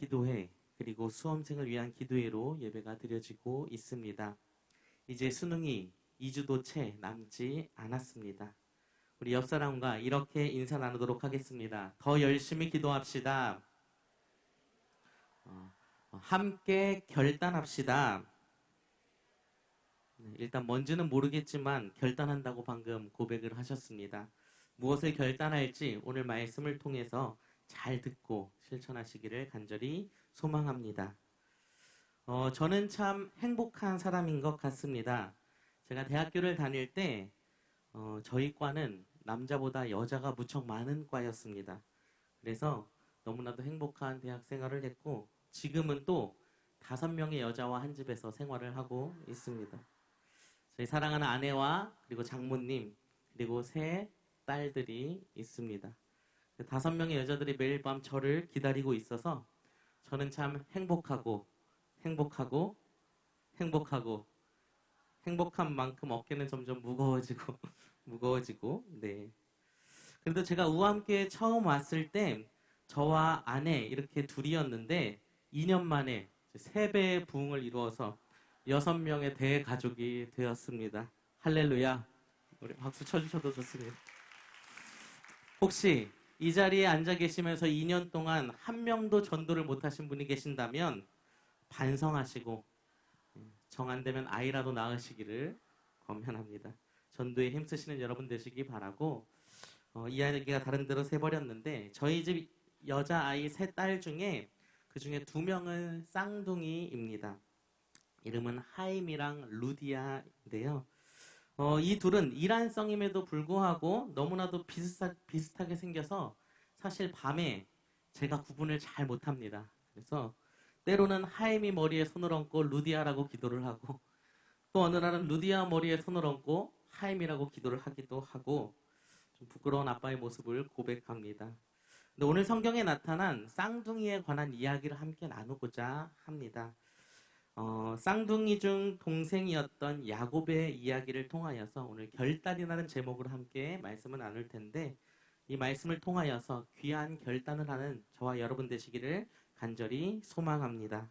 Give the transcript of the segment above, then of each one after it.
기도회 그리고 수험생을 위한 기도회로 예배가 드려지고 있습니다. 이제 수능이 2주도 채 남지 않았습니다. 우리 옆 사람과 이렇게 인사 나누도록 하겠습니다. 더 열심히 기도합시다. 어, 함께 결단합시다. 네, 일단 뭔지는 모르겠지만 결단한다고 방금 고백을 하셨습니다. 무엇을 결단할지 오늘 말씀을 통해서 잘 듣고 실천하시기를 간절히 소망합니다. 어, 저는 참 행복한 사람인 것 같습니다. 제가 대학교를 다닐 때 어, 저희 과는 남자보다 여자가 무척 많은 과였습니다. 그래서 너무나도 행복한 대학 생활을 했고 지금은 또 다섯 명의 여자와 한 집에서 생활을 하고 있습니다. 저희 사랑하는 아내와 그리고 장모님 그리고 세 딸들이 있습니다. 그 다섯 명의 여자들이 매일 밤 저를 기다리고 있어서 저는 참 행복하고 행복하고 행복하고 행복한 만큼 어깨는 점점 무거워지고 무거워지고 네. 그래도 제가 우함께 처음 왔을 때 저와 아내 이렇게 둘이었는데 2년 만에 세 배의 부흥을 이루어서 여섯 명의 대가족이 되었습니다. 할렐루야. 우리 박수 쳐주셔도 좋습니다. 혹시 이 자리에 앉아 계시면서 2년 동안 한 명도 전도를 못 하신 분이 계신다면 반성하시고 정 안 되면 아이라도 낳으시기를 권면합니다. 전도에 힘쓰시는 여러분 되시기 바라고 어, 이야기가 다른 데로 새버렸는데 저희 집 여자 아이 세 딸 중에 그 중에 두 명은 쌍둥이입니다. 이름은 하임이랑 루디아인데요. 어, 이 둘은 이란성임에도 불구하고 너무나도 비슷하, 비슷하게 생겨서 사실 밤에 제가 구분을 잘 못합니다. 그래서 때로는 하임이 머리에 손을 얹고 루디아라고 기도를 하고 또 어느 날은 루디아 머리에 손을 얹고 하임이라고 기도를 하기도 하고 좀 부끄러운 아빠의 모습을 고백합니다. 근데 오늘 성경에 나타난 쌍둥이에 관한 이야기를 함께 나누고자 합니다. 어, 쌍둥이 중 동생이었던 야곱의 이야기를 통하여서 오늘 결단이라는 제목으로 함께 말씀을 나눌 텐데 이 말씀을 통하여서 귀한 결단을 하는 저와 여러분 되시기를 간절히 소망합니다.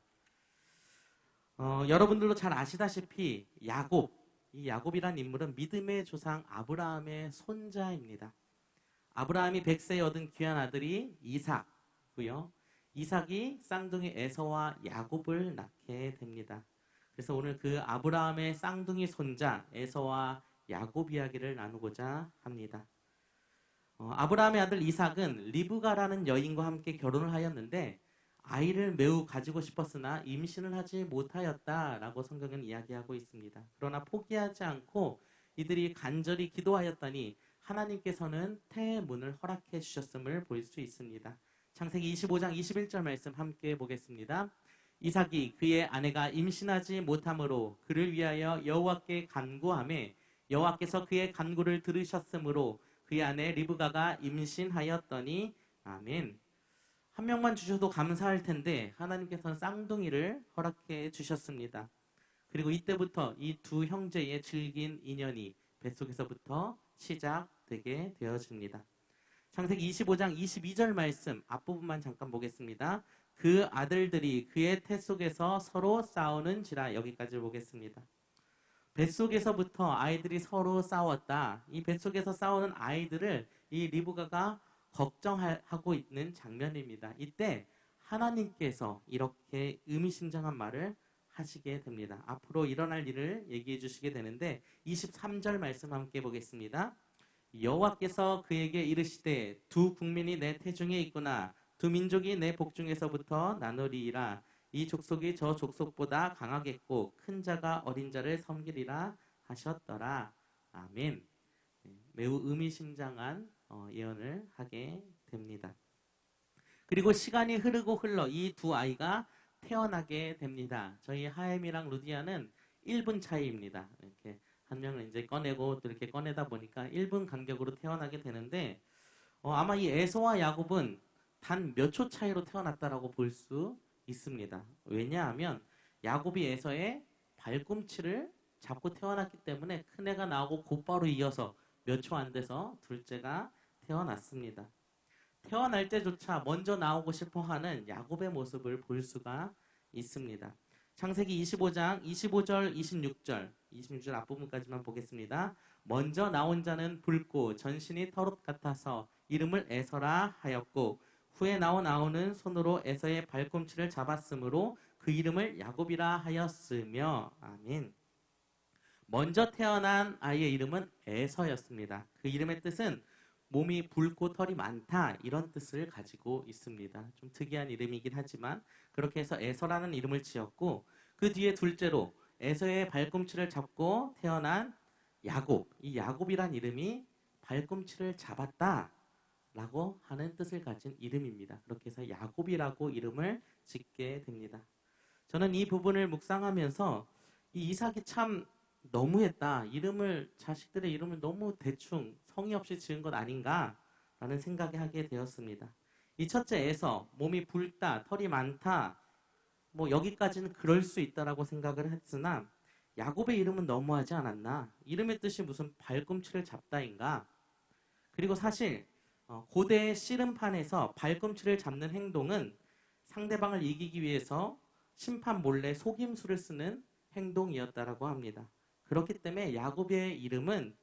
어, 여러분들도 잘 아시다시피 야곱, 이 야곱이란 인물은 믿음의 조상 아브라함의 손자입니다. 아브라함이 백세에 얻은 귀한 아들이 이삭고요. 이삭이 쌍둥이 에서와 야곱을 낳게 됩니다. 그래서 오늘 그 아브라함의 쌍둥이 손자 에서와 야곱 이야기를 나누고자 합니다. 어, 아브라함의 아들 이삭은 리브가라는 여인과 함께 결혼을 하였는데 아이를 매우 가지고 싶었으나 임신을 하지 못하였다라고 성경은 이야기하고 있습니다. 그러나 포기하지 않고 이들이 간절히 기도하였더니 하나님께서는 태의 문을 허락해 주셨음을 볼 수 있습니다. 창세기 25장 21절 말씀 함께 보겠습니다. 이삭이 그의 아내가 임신하지 못함으로 그를 위하여 여호와께 간구함에 여호와께서 그의 간구를 들으셨으므로 그의 아내 리브가가 임신하였더니 아멘. 한 명만 주셔도 감사할 텐데 하나님께서는 쌍둥이를 허락해 주셨습니다. 그리고 이때부터 이 두 형제의 질긴 인연이 뱃속에서부터 시작되게 되어집니다. 창세기 25장 22절 말씀 앞부분만 잠깐 보겠습니다. 그 아들들이 그의 태 속에서 서로 싸우는지라 여기까지 보겠습니다. 뱃속에서부터 아이들이 서로 싸웠다. 이 뱃속에서 싸우는 아이들을 이 리브가가 걱정하고 있는 장면입니다. 이때 하나님께서 이렇게 의미심장한 말을 하시게 됩니다. 앞으로 일어날 일을 얘기해 주시게 되는데 23절 말씀 함께 보겠습니다. 여호와께서 그에게 이르시되 두 국민이 내 태중에 있구나 두 민족이 내 복중에서부터 나누리라 이 족속이 저 족속보다 강하겠고 큰 자가 어린 자를 섬기리라 하셨더라 아멘 네, 매우 의미심장한 어, 예언을 하게 됩니다. 그리고 시간이 흐르고 흘러 이 두 아이가 태어나게 됩니다. 저희 하엠이랑 루디아는 1분 차이입니다. 이렇게 한 명을 이제 꺼내고 또 이렇게 꺼내다 보니까 1분 간격으로 태어나게 되는데 어, 아마 이 에서와 야곱은 단 몇 초 차이로 태어났다라고 볼 수 있습니다. 왜냐하면 야곱이 에서의 발꿈치를 잡고 태어났기 때문에 큰 애가 나오고 곧바로 이어서 몇 초 안 돼서 둘째가 태어났습니다. 태어날 때조차 먼저 나오고 싶어 하는 야곱의 모습을 볼 수가 있습니다. 창세기 25장 25절 26절 26절 앞부분까지만 보겠습니다. 먼저 나온 자는 붉고 전신이 털옷 같아서 이름을 에서라 하였고 후에 나온 아우는 손으로 에서의 발꿈치를 잡았으므로 그 이름을 야곱이라 하였으며 아멘. 먼저 태어난 아이의 이름은 에서였습니다. 그 이름의 뜻은 몸이 붉고 털이 많다 이런 뜻을 가지고 있습니다. 좀 특이한 이름이긴 하지만 그렇게 해서 에서라는 이름을 지었고 그 뒤에 둘째로 에서의 발꿈치를 잡고 태어난 야곱. 이 야곱이란 이름이 발꿈치를 잡았다. 라고 하는 뜻을 가진 이름입니다. 그렇게 해서 야곱이라고 이름을 짓게 됩니다. 저는 이 부분을 묵상하면서 이 이삭이 참 너무했다. 이름을 자식들의 이름을 너무 대충 성의 없이 지은 것 아닌가 라는 생각이 하게 되었습니다. 이 첫째 에서 몸이 붉다, 털이 많다, 뭐 여기까지는 그럴 수 있다라고 생각을 했으나 야곱의 이름은 너무하지 않았나? 이름의 뜻이 무슨 발꿈치를 잡다인가? 그리고 사실 어, 고대의 씨름판에서 발꿈치를 잡는 행동은 상대방을 이기기 위해서 심판 몰래 속임수를 쓰는 행동이었다라고 합니다. 그렇기 때문에 야곱의 이름은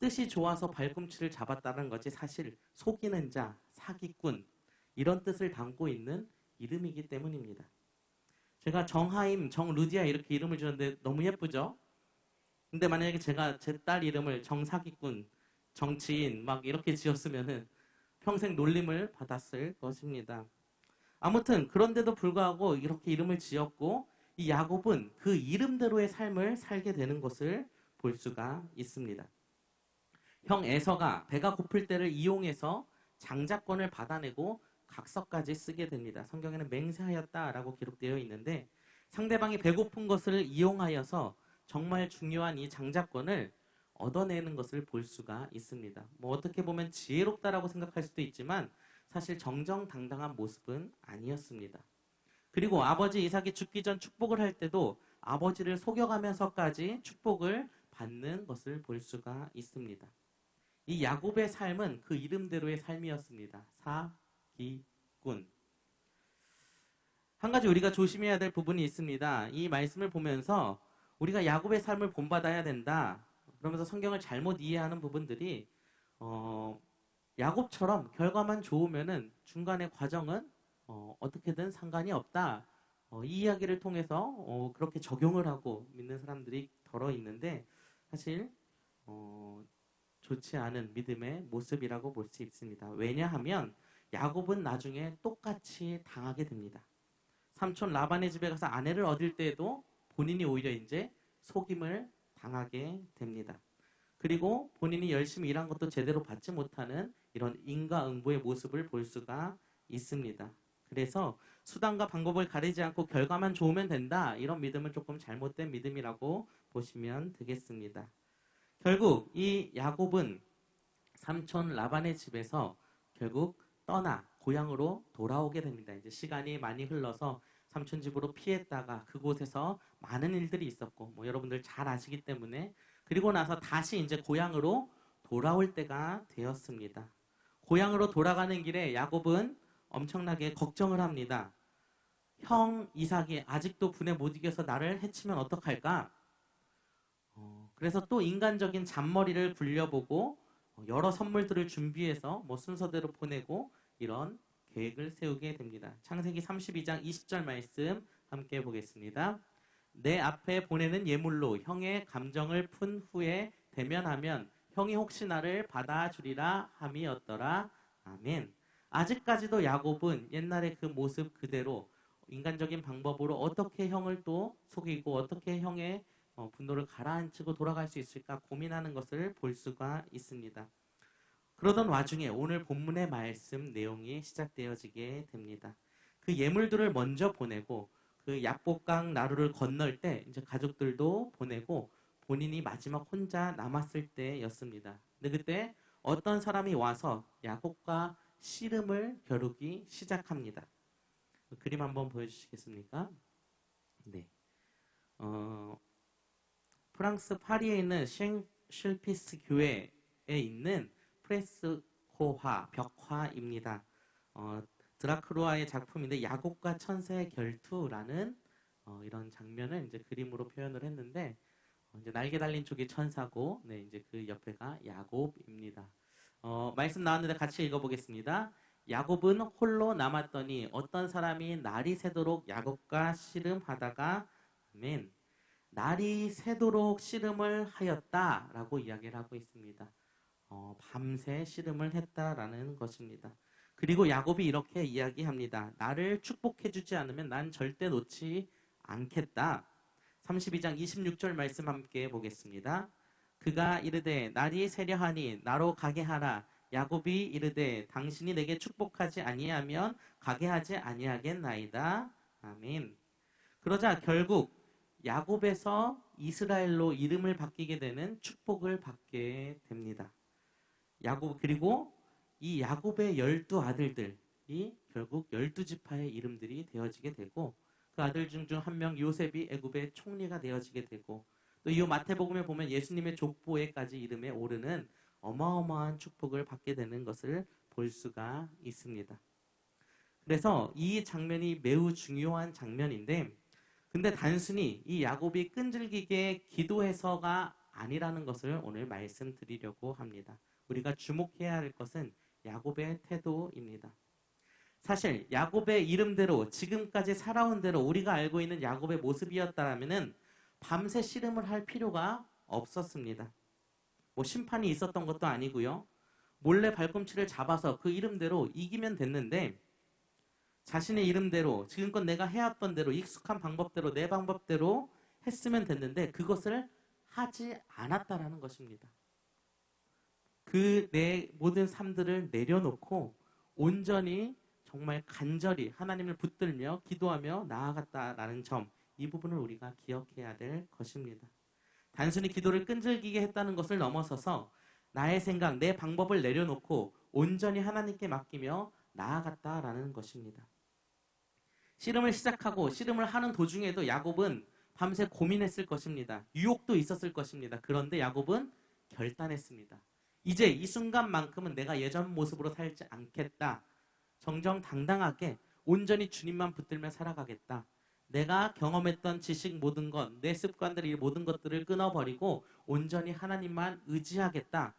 뜻이 좋아서 발꿈치를 잡았다는 것이 사실 속이는 자, 사기꾼 이런 뜻을 담고 있는 이름이기 때문입니다. 제가 정하임, 정루디아 이렇게 이름을 주는데 너무 예쁘죠? 근데 만약에 제가 제 딸 이름을 정사기꾼, 정치인 막 이렇게 지었으면은 평생 놀림을 받았을 것입니다. 아무튼 그런데도 불구하고 이렇게 이름을 지었고 이 야곱은 그 이름대로의 삶을 살게 되는 것을 볼 수가 있습니다. 형 에서가 배가 고플 때를 이용해서 장자권을 받아내고 각서까지 쓰게 됩니다. 성경에는 맹세하였다라고 기록되어 있는데 상대방이 배고픈 것을 이용하여서 정말 중요한 이 장자권을 얻어내는 것을 볼 수가 있습니다. 뭐 어떻게 보면 지혜롭다라고 생각할 수도 있지만 사실 정정당당한 모습은 아니었습니다. 그리고 아버지 이삭이 죽기 전 축복을 할 때도 아버지를 속여가면서까지 축복을 받는 것을 볼 수가 있습니다. 이 야곱의 삶은 그 이름대로의 삶이었습니다. 사 기꾼. 한 가지 우리가 조심해야 될 부분이 있습니다. 이 말씀을 보면서 우리가 야곱의 삶을 본받아야 된다. 그러면서 성경을 잘못 이해하는 부분들이 어, 야곱처럼 결과만 좋으면은 중간의 과정은 어, 떻게든 상관이 없다. 어, 이 이야기를 통해서 어, 그렇게 적용을 하고 믿는 사람들이 덜어 있는데 사실 어, 좋지 않은 믿음의 모습이라고 볼 수 있습니다. 왜냐하면 야곱은 나중에 똑같이 당하게 됩니다. 삼촌 라반의 집에 가서 아내를 얻을 때에도 본인이 오히려 이제 속임을 당하게 됩니다. 그리고 본인이 열심히 일한 것도 제대로 받지 못하는 이런 인과응보의 모습을 볼 수가 있습니다. 그래서 수단과 방법을 가리지 않고 결과만 좋으면 된다. 이런 믿음은 조금 잘못된 믿음이라고 보시면 되겠습니다. 결국 이 야곱은 삼촌 라반의 집에서 결국 떠나 고향으로 돌아오게 됩니다. 이제 시간이 많이 흘러서 삼촌 집으로 피했다가 그곳에서 많은 일들이 있었고 뭐 여러분들 잘 아시기 때문에 그리고 나서 다시 이제 고향으로 돌아올 때가 되었습니다. 고향으로 돌아가는 길에 야곱은 엄청나게 걱정을 합니다. 형 이삭이 아직도 분에 못 이겨서 나를 해치면 어떡할까? 어, 그래서 또 인간적인 잔머리를 굴려보고 여러 선물들을 준비해서 뭐 순서대로 보내고 이런 계획을 세우게 됩니다. 창세기 32장 20절 말씀 함께 보겠습니다. 내 앞에 보내는 예물로 형의 감정을 푼 후에 대면하면 형이 혹시 나를 받아주리라 함이었더라. 아멘. 아직까지도 야곱은 옛날의 그 모습 그대로 인간적인 방법으로 어떻게 형을 또 속이고 어떻게 형의 어, 분노를 가라앉히고 돌아갈 수 있을까 고민하는 것을 볼 수가 있습니다. 그러던 와중에 오늘 본문의 말씀 내용이 시작되어지게 됩니다. 그 예물들을 먼저 보내고 그 약복강 나루를 건널 때 이제 가족들도 보내고 본인이 마지막 혼자 남았을 때였습니다. 근데 그때 어떤 사람이 와서 야곱과 씨름을 겨루기 시작합니다. 그 그림 한번 보여주시겠습니까? 네. 어, 프랑스 파리에 있는 쉥 실피스 교회에 있는 프레스코화 벽화입니다. 어, 드라크로아의 작품인데 야곱과 천사의 결투라는 어, 이런 장면을 이제 그림으로 표현을 했는데 어, 이제 날개 달린 쪽이 천사고 네, 이제 그 옆에가 야곱입니다. 어, 말씀 나왔는데 같이 읽어보겠습니다. 야곱은 홀로 남았더니 어떤 사람이 날이 새도록 야곱과 씨름하다가 아멘. 날이 새도록 씨름을 하였다라고 이야기를 하고 있습니다. 어, 밤새 씨름을 했다라는 것입니다. 그리고 야곱이 이렇게 이야기합니다. 나를 축복해 주지 않으면 난 절대 놓지 않겠다. 32장 26절 말씀 함께 보겠습니다. 그가 이르되 날이 새려하니 나로 가게 하라. 야곱이 이르되 당신이 내게 축복하지 아니하면 가게 하지 아니하겠나이다. 아멘. 그러자 결국 야곱에서 이스라엘로 이름을 바뀌게 되는 축복을 받게 됩니다. 야곱 그리고 이 야곱의 열두 아들들이 결국 열두 지파의 이름들이 되어지게 되고 그 아들 중 중 한 명 요셉이 애굽의 총리가 되어지게 되고 또 이 마태복음에 보면 예수님의 족보에까지 이름에 오르는 어마어마한 축복을 받게 되는 것을 볼 수가 있습니다. 그래서 이 장면이 매우 중요한 장면인데 근데 단순히 이 야곱이 끈질기게 기도해서가 아니라는 것을 오늘 말씀드리려고 합니다. 우리가 주목해야 할 것은 야곱의 태도입니다. 사실 야곱의 이름대로 지금까지 살아온 대로 우리가 알고 있는 야곱의 모습이었다면은 밤새 씨름을 할 필요가 없었습니다. 뭐 심판이 있었던 것도 아니고요. 몰래 발꿈치를 잡아서 그 이름대로 이기면 됐는데 자신의 이름대로 지금껏 내가 해왔던 대로 익숙한 방법대로 내 방법대로 했으면 됐는데 그것을 하지 않았다라는 것입니다. 그 내 모든 삶들을 내려놓고 온전히 정말 간절히 하나님을 붙들며 기도하며 나아갔다라는 점, 이 부분을 우리가 기억해야 될 것입니다. 단순히 기도를 끈질기게 했다는 것을 넘어서서 나의 생각, 내 방법을 내려놓고 온전히 하나님께 맡기며 나아갔다라는 것입니다. 씨름을 시작하고 씨름을 하는 도중에도 야곱은 밤새 고민했을 것입니다. 유혹도 있었을 것입니다. 그런데 야곱은 결단했습니다. 이제 이 순간만큼은 내가 예전 모습으로 살지 않겠다. 정정당당하게 온전히 주님만 붙들며 살아가겠다. 내가 경험했던 지식 모든 것, 내 습관들 이 모든 것들을 끊어버리고 온전히 하나님만 의지하겠다.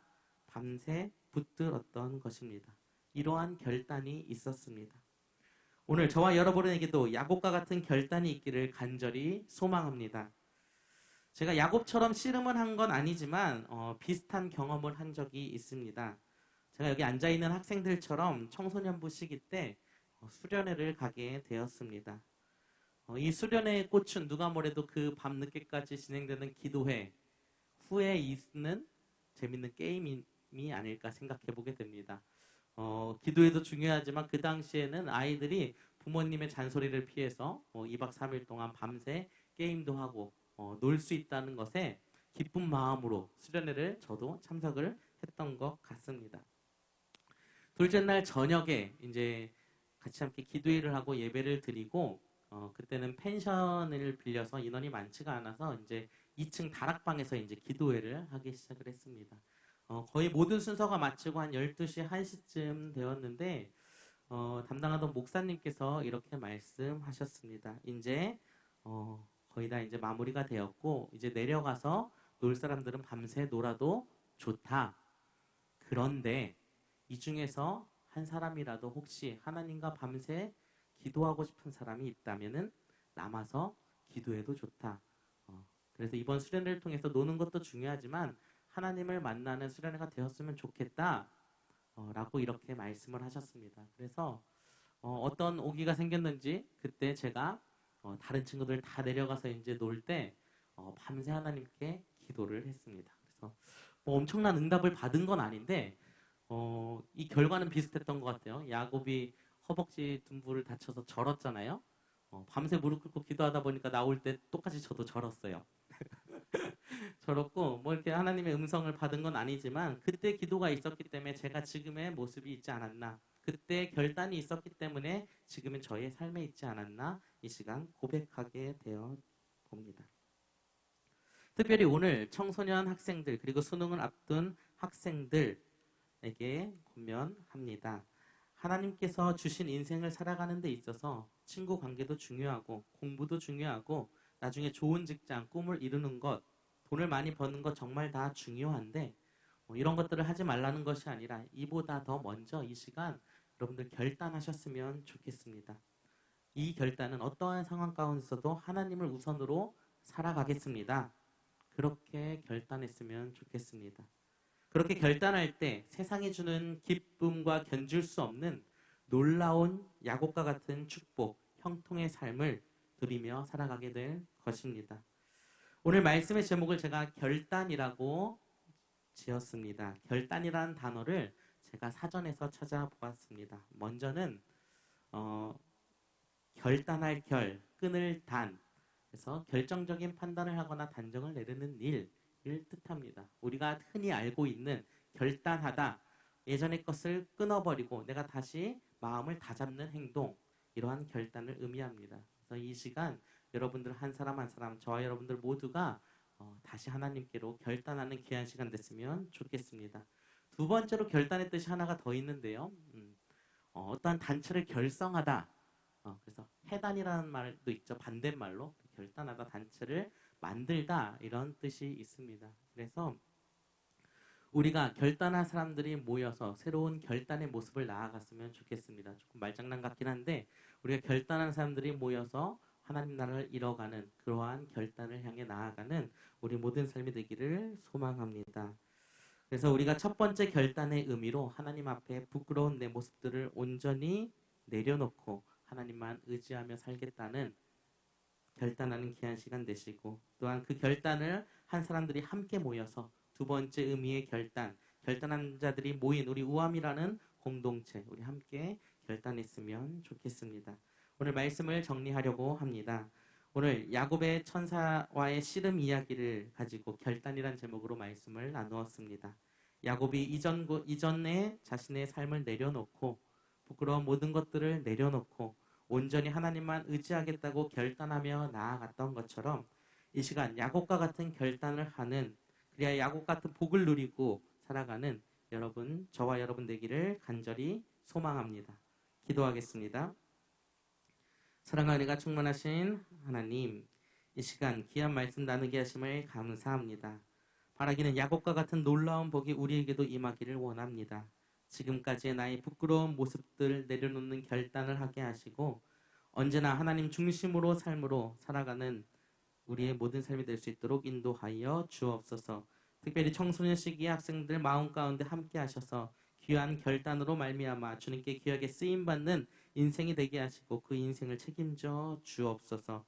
밤새 붙들었던 것입니다. 이러한 결단이 있었습니다. 오늘 저와 여러분에게도 야곱과 같은 결단이 있기를 간절히 소망합니다. 제가 야곱처럼 씨름을 한 건 아니지만 어, 비슷한 경험을 한 적이 있습니다. 제가 여기 앉아 있는 학생들처럼 청소년부 시기 때 어, 수련회를 가게 되었습니다. 어, 이 수련회의 꽃은 누가 뭐래도 그 밤 늦게까지 진행되는 기도회 후에 있는 재밌는 게임이 아닐까 생각해 보게 됩니다. 어, 기도회도 중요하지만 그 당시에는 아이들이 부모님의 잔소리를 피해서 어, 2박 3일 동안 밤새 게임도 하고 어, 놀 수 있다는 것에 기쁜 마음으로 수련회를 저도 참석을 했던 것 같습니다. 둘째 날 저녁에 이제 같이 함께 기도회를 하고 예배를 드리고 어, 그때는 펜션을 빌려서 인원이 많지가 않아서 이제 2층 다락방에서 이제 기도회를 하기 시작을 했습니다. 어, 거의 모든 순서가 마치고 한 12시 1시쯤 되었는데 어, 담당하던 목사님께서 이렇게 말씀하셨습니다. 이제 어, 거의 다 이제 마무리가 되었고 이제 내려가서 놀 사람들은 밤새 놀아도 좋다. 그런데 이 중에서 한 사람이라도 혹시 하나님과 밤새 기도하고 싶은 사람이 있다면은 남아서 기도해도 좋다. 어, 그래서 이번 수련회를 통해서 노는 것도 중요하지만 하나님을 만나는 수련회가 되었으면 좋겠다. 어, 라고 이렇게 말씀을 하셨습니다. 그래서 어, 떤 오기가 생겼는지 그때 제가 어, 다른 친구들 다 내려가서 이제 놀때 어, 밤새 하나님께 기도를 했습니다. 그래서 뭐 엄청난 응답을 받은 건 아닌데 어, 이 결과는 비슷했던 것 같아요. 야곱이 허벅지 둔부를 다쳐서 절었잖아요. 어, 밤새 무릎 꿇고 기도하다 보니까 나올 때 똑같이 저도 절었어요. 절었고 뭐 이렇게 하나님의 음성을 받은 건 아니지만 그때 기도가 있었기 때문에 제가 지금의 모습이 있지 않았나 그때 결단이 있었기 때문에 지금의 저의 삶에 있지 않았나 이 시간 고백하게 되어 봅니다. 특별히 오늘 청소년 학생들 그리고 수능을 앞둔 학생들에게 권면합니다. 하나님께서 주신 인생을 살아가는 데 있어서 친구 관계도 중요하고 공부도 중요하고 나중에 좋은 직장, 꿈을 이루는 것, 돈을 많이 버는 것 정말 다 중요한데 뭐 이런 것들을 하지 말라는 것이 아니라 이보다 더 먼저 이 시간 여러분들 결단하셨으면 좋겠습니다. 이 결단은 어떠한 상황 가운데서도 하나님을 우선으로 살아가겠습니다. 그렇게 결단했으면 좋겠습니다. 그렇게 결단할 때 세상이 주는 기쁨과 견줄 수 없는 놀라운 야곱과 같은 축복, 형통의 삶을 누리며 살아가게 될 것입니다. 오늘 말씀의 제목을 제가 결단이라고 지었습니다. 결단이라는 단어를 제가 사전에서 찾아보았습니다. 먼저는 어, 결단할 결, 끊을 단. 그래서 결정적인 판단을 하거나 단정을 내리는 일을 뜻합니다. 우리가 흔히 알고 있는 결단하다, 예전의 것을 끊어버리고 내가 다시 마음을 다잡는 행동, 이러한 결단을 의미합니다. 그래서 이 시간 여러분들 한 사람 한 사람, 저와 여러분들 모두가 어, 다시 하나님께로 결단하는 귀한 시간 됐으면 좋겠습니다. 두 번째로 결단의 뜻이 하나가 더 있는데요. 음, 어, 떠한 단체를 결성하다. 어, 그래서 해단이라는 말도 있죠. 반대말로 결단하다 단체를 만들다 이런 뜻이 있습니다. 그래서 우리가 결단한 사람들이 모여서 새로운 결단의 모습을 나아갔으면 좋겠습니다. 조금 말장난 같긴 한데 우리가 결단한 사람들이 모여서 하나님 나라를 이뤄가는 그러한 결단을 향해 나아가는 우리 모든 삶이 되기를 소망합니다. 그래서 우리가 첫 번째 결단의 의미로 하나님 앞에 부끄러운 내 모습들을 온전히 내려놓고 하나님만 의지하며 살겠다는 결단하는 귀한 시간 되시고 또한 그 결단을 한 사람들이 함께 모여서 두 번째 의미의 결단, 결단한 자들이 모인 우리 우암이라는 공동체 우리 함께 결단했으면 좋겠습니다. 오늘 말씀을 정리하려고 합니다. 오늘 야곱의 천사와의 씨름 이야기를 가지고 결단이란 제목으로 말씀을 나누었습니다. 야곱이 이전 이전에 자신의 삶을 내려놓고 부끄러운 모든 것들을 내려놓고 온전히 하나님만 의지하겠다고 결단하며 나아갔던 것처럼 이 시간 야곱과 같은 결단을 하는 그래야 야곱 같은 복을 누리고 살아가는 여러분 저와 여러분 되기를 간절히 소망합니다. 기도하겠습니다. 사랑과 은혜가 충만하신 하나님 이 시간 귀한 말씀 나누게 하심을 감사합니다. 바라기는 야곱과 같은 놀라운 복이 우리에게도 임하기를 원합니다. 지금까지의 나의 부끄러운 모습들 내려놓는 결단을 하게 하시고 언제나 하나님 중심으로 삶으로 살아가는 우리의 모든 삶이 될 수 있도록 인도하여 주옵소서. 특별히 청소년 시기 학생들 마음 가운데 함께 하셔서 귀한 결단으로 말미암아 주님께 귀하게 쓰임 받는 인생이 되게 하시고 그 인생을 책임져 주옵소서.